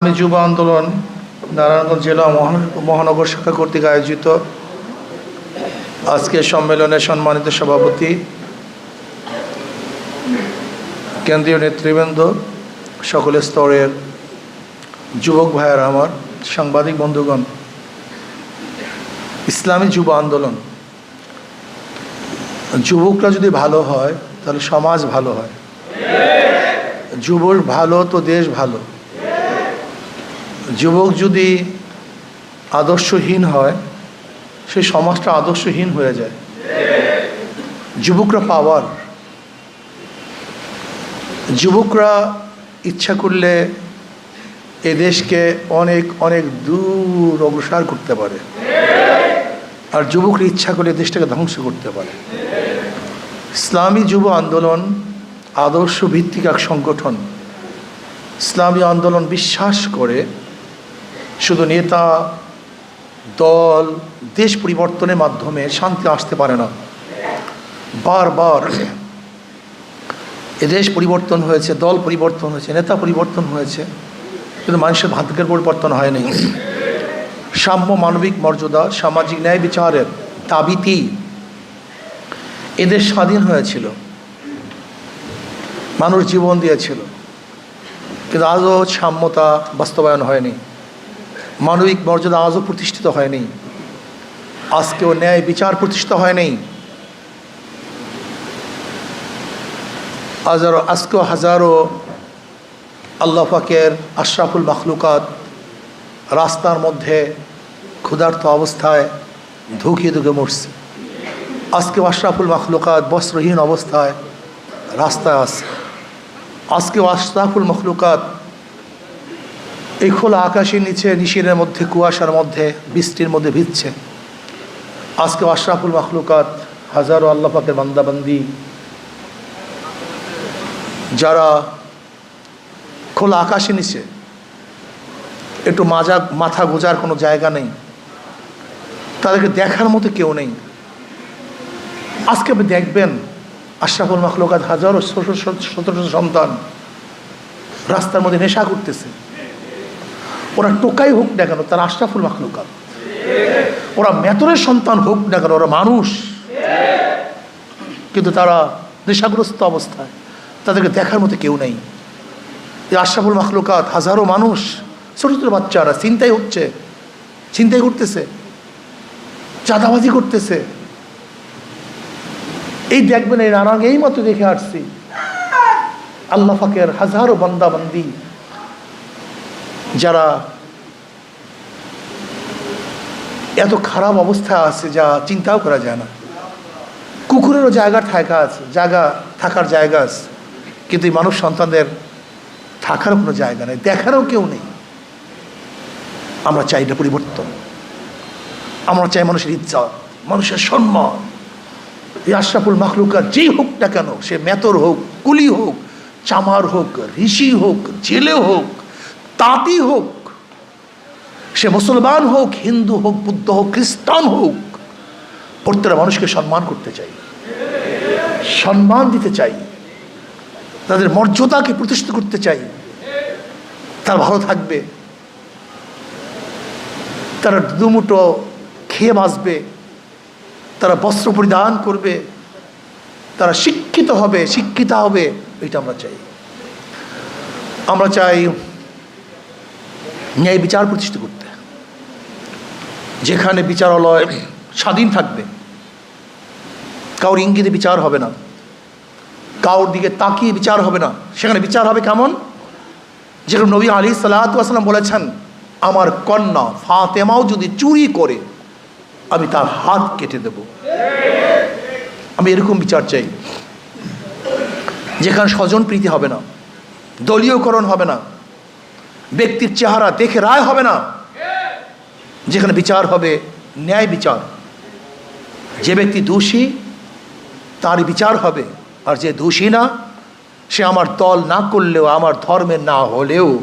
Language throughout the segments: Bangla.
আমি যুব আন্দোলন নারায়ণগঞ্জ জেলা মহান- মহানগর শাখা কর্তৃক আয়োজিত আজকের সম্মেলনে সম্মানিত সভাপতি, কেন্দ্রীয় নেতৃবৃন্দ, সকলের স্তরের যুবক ভাইয়েরা আমার, সাংবাদিক বন্ধুগণ, ইসলামী যুব আন্দোলন, যুবকরা যদি ভালো হয়, তাহলে সমাজ ভালো হয়। যুবক ভালো তো দেশ ভালো। যুবক যদি আদর্শহীন হয়, সেই সমাজটা আদর্শহীন হয়ে যায়। যুবকরা পাওয়ার যুবকরা ইচ্ছা করলে এ দেশকে অনেক অনেক দূর অগ্রসর করতে পারে। আর যুবকরা ইচ্ছা করলে দেশটাকে ধ্বংস করতে পারে। ইসলামী যুব আন্দোলন, আদর্শ ভিত্তিক এক সংগঠন। ইসলামী আন্দোলন বিশ্বাস করে শুধু নেতা, দল, দেশ পরিবর্তনের মাধ্যমে শান্তি আসতে পারে না। বারবার দেশ পরিবর্তন হয়েছে, দল পরিবর্তন হয়েছে, নেতা পরিবর্তন হয়েছে, কিন্তু মানুষের ভাগ্যের পরিবর্তন হয়নি। সাম্য মানবিক মর্যাদা, সামাজিক ন্যায় বিচারের দাবিতেই এদের স্বাধীন হয়েছিল। মানুষ জীবন দিয়েছিল। কিন্তু আজও সাম্যতা বাস্তবায়ন হয়নি। মানবিক মর্যাদা আজও প্রতিষ্ঠিত হয়নি। আজকেও ন্যায় বিচার প্রতিষ্ঠিত হয়নি। হাজারো আজকেও হাজারো আল্লাহ পাকের আশরাফুল মখলুকাত রাস্তার মধ্যে ক্ষুধার্ত অবস্থায় ধুকিয়ে ধুকে মরছে। আজকেও আশরাফুল মখলুকাত বস্ত্রহীন অবস্থায় রাস্তায় আছে। আজকেও আশরাফুল মখলুকাত এই খোলা আকাশের নিচে, নিশিরের মধ্যে, কুয়াশার মধ্যে, বৃষ্টির মধ্যে ভিজছে। আজকে আশরাফুল মখলুকাত হাজারো আল্লাহ পাকের বান্দাবান্দি, যারা খোলা আকাশে নিচে, একটু মাজা, মাথা গোজার কোনো জায়গা নেই, তাদেরকে দেখার মতো কেউ নেই। আজকে আপনি দেখবেন আশরাফুল মখলুকাত হাজারো ছোট সন্তান রাস্তার মধ্যে নেশা করতেছে। ওরা টোকাই হোক না কেন, তারা আশরাফুল মাখলুকাত। ওরা মেতরের সন্তান হোক না কেন, ওরা মানুষ। কিন্তু তারা নেশাগ্রস্ত অবস্থায়, তাদেরকে দেখার মতো কেউ নেই। আশরাফুল মাখলুকাত হাজারো মানুষ ছোটো ছোটো বাচ্চারা চিন্তাই হচ্ছে চিন্তাই করতেছে, চাঁদাবাজি করতেছে। এই দেখবেন, এই নানাং এই মতো দেখে আসছি। আল্লাহ ফাকের হাজারো বান্দা বান্দি যারা এত খারাপ অবস্থা আছে যা চিন্তাও করা যায় না। কুকুরেরও জায়গা থাকা আছে, জায়গা থাকার জায়গা আছে। কিন্তু এই মানুষ সন্তানদের থাকার কোনো জায়গা নেই, দেখারও কেউ নেই। আমরা চাই এটা পরিবর্তন। আমরা চাই মানুষের ইচ্ছা মানুষের সম্মান। এই আশরাফুল মাখলুকা যেই হোক না কেন, সে মেতর হোক, কুলি হোক, চামার হোক, ঋষি হোক, জেলে হোক তাঁতি হোক, সে মুসলমান হোক, হিন্দু হোক, বুদ্ধ হোক, খ্রিস্টান হোক, প্রত্যেকটা মানুষকে সম্মান করতে চাই, সম্মান দিতে চাই, তাদের মর্যাদাকে প্রতিষ্ঠিত করতে চাই, তারা ভালো থাকবে, তারা দুমুটো খেয়ে বাঁচবে, তারা বস্ত্র পরিধান করবে, তারা শিক্ষিত হবে, শিক্ষিতা হবে এটা আমরা চাই। আমরা চাই ন্যায় বিচার প্রতিষ্ঠা করতে। যেখানে বিচারালয় স্বাধীন থাকবে, কাউর ইঙ্গিতে বিচার হবে না, কাউর দিকে তাকিয়ে বিচার হবে না, সেখানে বিচার হবে কেমন? যেরকম নবী আলী সাল্লাম বলেছেন, আমার কন্যা ফাতেমাও যদি চুরি করে, আমি তার হাত কেটে দেব। আমি এরকম বিচার চাই। যেখানে স্বজন প্রীতি হবে না, দলীয়করণ হবে না ব্যক্তির চেহারা দেখে রায় হবে না। যেখানে বিচার হবে, ন্যায় বিচার। যে ব্যক্তি দোষী তার বিচার হবে। আর যে দোষী না, সে আমার দল না করলেও, আমার ধর্মের না হলেও,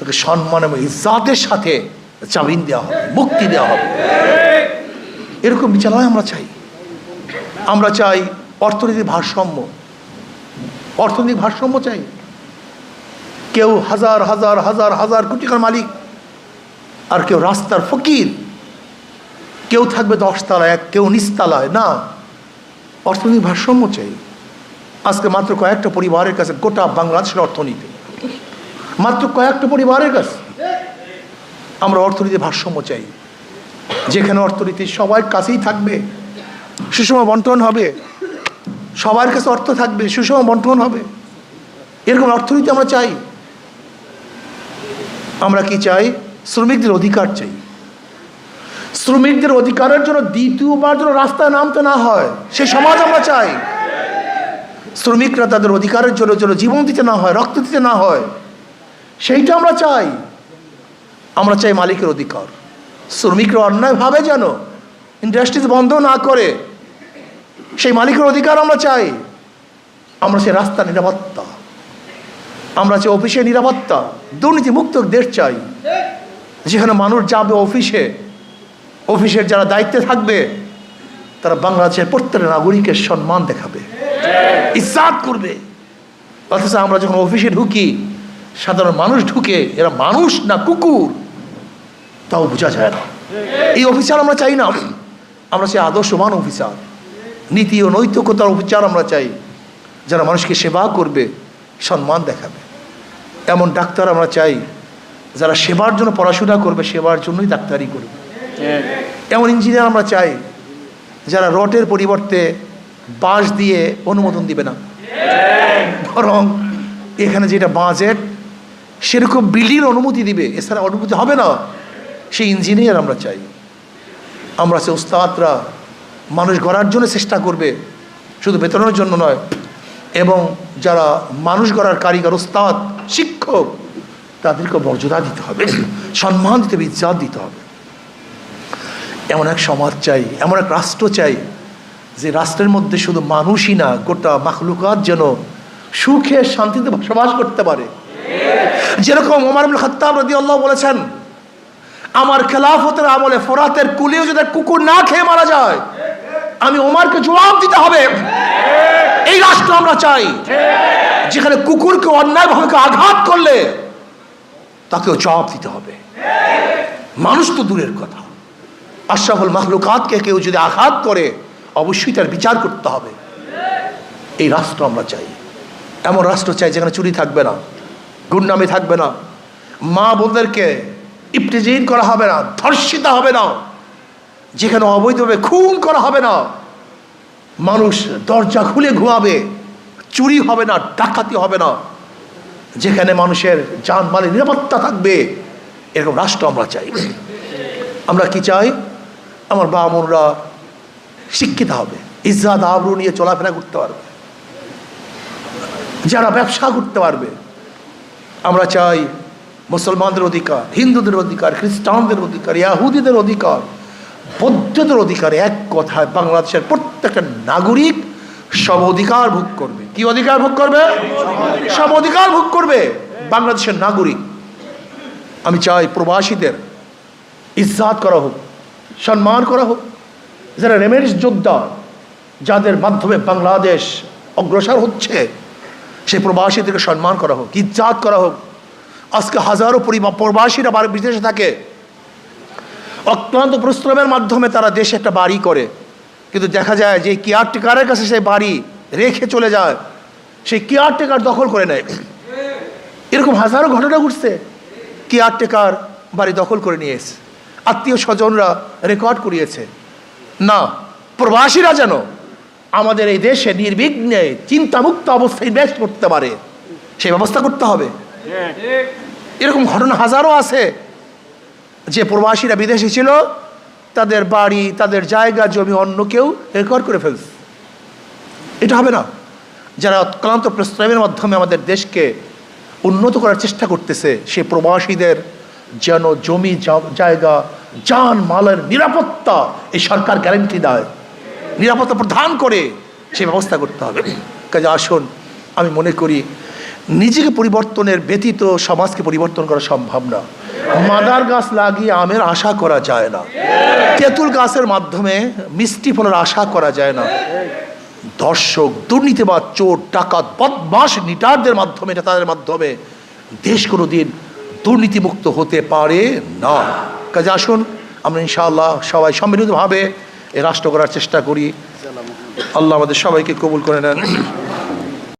তাকে সম্মান এবং ইজ্জাতের সাথে জামিন দেওয়া হবে, মুক্তি দেওয়া হবে। এরকম বিচারালয় আমরা চাই। আমরা চাই অর্থনৈতিক ভারসাম্য। অর্থনৈতিক ভারসাম্য চাই। কেউ হাজার হাজার হাজার হাজার কোটি টাকার মালিক আর কেউ রাস্তার ফকির। কেউ থাকবে দশতলায়, এক কেউ নিচতলায়, না। অর্থনৈতিক ভারসাম্য চাই। আজকে মাত্র কয়েকটা পরিবারের কাছে গোটা বাংলাদেশের অর্থনীতি। মাত্র কয়েকটা পরিবারের কাছে আমরা অর্থনীতির ভারসাম্য চাই। যেখানে অর্থনীতি সবার কাছেই থাকবে, সুষম বন্টন হবে। সবার কাছে অর্থ থাকবে, সুষম বন্টন হবে। এরকম অর্থনীতি আমরা চাই। আমরা কি চাই? শ্রমিকদের অধিকার চাই। শ্রমিকদের অধিকারের জন্য দ্বিতীয়বার যেন রাস্তায় নামতে না হয়, সে সমাজ আমরা চাই। শ্রমিকরা তাদের অধিকারের জন্য যেন জীবন দিতে না হয়, রক্ত দিতে না হয়, সেইটা আমরা চাই। আমরা চাই মালিকের অধিকার। শ্রমিকরা অন্যায়ভাবে যেন ইন্ডাস্ট্রিজ বন্ধ না করে, সেই মালিকের অধিকার আমরা চাই। আমরা সেই রাস্তা নিরাপত্তা। আমরা চাই অফিসে নিরাপত্তা দুর্নীতিমুক্ত দেশ চাই। যেখানে মানুষ যাবে অফিসে, অফিসের যারা দায়িত্বে থাকবে, তারা বাংলাদেশের প্রত্যেকটা নাগরিকের সম্মান দেখাবে। ইসাদ করবে। অথচ আমরা যখন অফিসে ঢুকি, সাধারণ মানুষ ঢুকে, এরা মানুষ না কুকুর, তাও বোঝা যায় না। এই অফিসার আমরা চাই না। আমরা চাই আদর্শবান অফিসার। নীতি ও নৈতিকতার অফিসার আমরা চাই, যারা মানুষকে সেবা করবে সম্মান দেখাবে। এমন ডাক্তার আমরা চাই যারা সেবার জন্য পড়াশোনা করবে সেবার জন্যই ডাক্তারি করবে। এমন ইঞ্জিনিয়ার আমরা চাই যারা রটের পরিবর্তে বাঁশ দিয়ে অনুমোদন দিবে না। বরং এখানে যেটা বাজেট সেরকম বিল্ডিং অনুমতি দিবে এছাড়া অনুমতি হবে না। সেই ইঞ্জিনিয়ার আমরা চাই। আমরা সে ওস্তাদরা মানুষ গড়ার জন্য চেষ্টা করবে শুধু বেতনের জন্য নয় এবং যারা মানুষ গড়ার কারিগর ওস্তাদ শিক্ষক, তাদেরকে মর্যাদা দিতে হবে, সম্মান দিতে হবে, ইজ্জাত দিতে হবে। এমন এক সমাজ চাই, এমন এক রাষ্ট্র চাই, যে রাষ্ট্রের মধ্যে শুধু মানুষই না, গোটা মাখলুকাত যেন সুখে, শান্তিতে বসবাস করতে পারে। যেরকম ওমর আব্দুল খত্তাব রদি আল্লাহ বলেছেন, আমার খেলাফতের আমলে ফোরাতের কুলিও যদি কুকুর না খেয়ে মারা যায়, আমি ওমারকে জবাব দিতে হবে। এই রাষ্ট্র আমরা চাই। যেখানে কুকুরকে অন্যায়ভাবে কেউ আঘাত করলে তাকেও জবাব দিতে হবে। মানুষ তো দূরের কথা। আশরাফুল মাহলুকাতকে কেউ যদি আঘাত করে, অবশ্যই তার বিচার করতে হবে। এই রাষ্ট্র আমরা চাই। এমন রাষ্ট্র চাই যেখানে চুরি থাকবে না, গুন্ডামি থাকবে না। মা বোনদেরকে ইপটিজিন করা হবে না, ধর্ষিতা হবে না। যেখানে অবৈধভাবে খুন করা হবে না। মানুষ দরজা খুলে ঘুমাবে, চুরি হবে না, ডাকাতি হবে না। যেখানে মানুষের যানমালের নিরাপত্তা থাকবে, এরকম রাষ্ট্র আমরা চাই। আমরা কি চাই? আমার বাবা মনরা শিক্ষিত হবে, ইজ্জাত আবরু নিয়ে চলাফেরা করতে পারবে। যারা ব্যবসা করতে পারবে, আমরা চাই মুসলমানদের অধিকার, হিন্দুদের অধিকার, খ্রিস্টানদের অধিকার, ইয়াহুদিদের অধিকার বৌদ্ধদের অধিকার এক কথায় বাংলাদেশের প্রত্যেকটা নাগরিক সব অধিকার ভোগ করবে। কি অধিকার ভোগ করবে? সব অধিকার ভোগ করবে বাংলাদেশের নাগরিক। আমি চাই প্রবাসীদের ইজ্জাত করা হোক, সম্মান করা হোক। যারা রেমেন্স যোদ্ধা, যাদের মাধ্যমে বাংলাদেশ অগ্রসর হচ্ছে, সেই প্রবাসীদেরকে সম্মান করা হোক, ইজ্জাত করা হোক। আজকে হাজারো পরিবার প্রবাসীরা বিদেশে থাকে। অক্লান্ত পরিশ্রমের মাধ্যমে তারা দেশে একটা বাড়ি করে। কিন্তু দেখা যায় যে কেয়ারটেকারের কাছে সেই বাড়ি রেখে চলে যায়। সেই কেয়ারটেকার দখল করে নেয়। এরকম হাজারো ঘটনা ঘটছে। কেয়ারটেকার বাড়ি দখল করে নিয়ে এসে। আত্মীয় স্বজনরা রেকর্ড করিয়েছে। না প্রবাসীরা যেন আমাদের এই দেশে নির্বিঘ্নে চিন্তামুক্ত অবস্থায় ইনভেস্ট করতে পারে। সেই ব্যবস্থা করতে হবে। এরকম ঘটনা হাজারো আছে। যে প্রবাসীরা বিদেশে ছিল, তাদের বাড়ি, তাদের জায়গা, জমি অন্য কেউ রেকর্ড করে ফেলছে। এটা হবে না। যারা অক্লান্ত প্রস্তাবের মাধ্যমে আমাদের দেশকে উন্নত করার চেষ্টা করতেছে, সে প্রবাসীদের যেন জমি জায়গা, যান, মালের নিরাপত্তা এই সরকার গ্যারেন্টি দেয়। নিরাপত্তা প্রদান করে সে ব্যবস্থা করতে হবে। কাজে আসুন, আমি মনে করি, নিজেকে পরিবর্তনের ব্যতীত সমাজকে পরিবর্তন করা সম্ভব না। মাদার গাছ লাগিয়ে আমের আশা করা যায় না। তেঁতুল গাছের মাধ্যমে মিষ্টি ফলের আশা করা যায় না। দর্শক দুর্নীতিবাদ চোর, ডাকাত বদমাস নিটারদের মাধ্যমে এটা তাদের মাধ্যমে দেশ কোনো দিন দুর্নীতিমুক্ত হতে পারে না। কাজে আসুন, আমরা ইনশাআল্লাহ সবাই সম্মিলিতভাবে এ রাষ্ট্র করার চেষ্টা করি। আল্লাহ আমাদের সবাইকে কবুল করে নেন।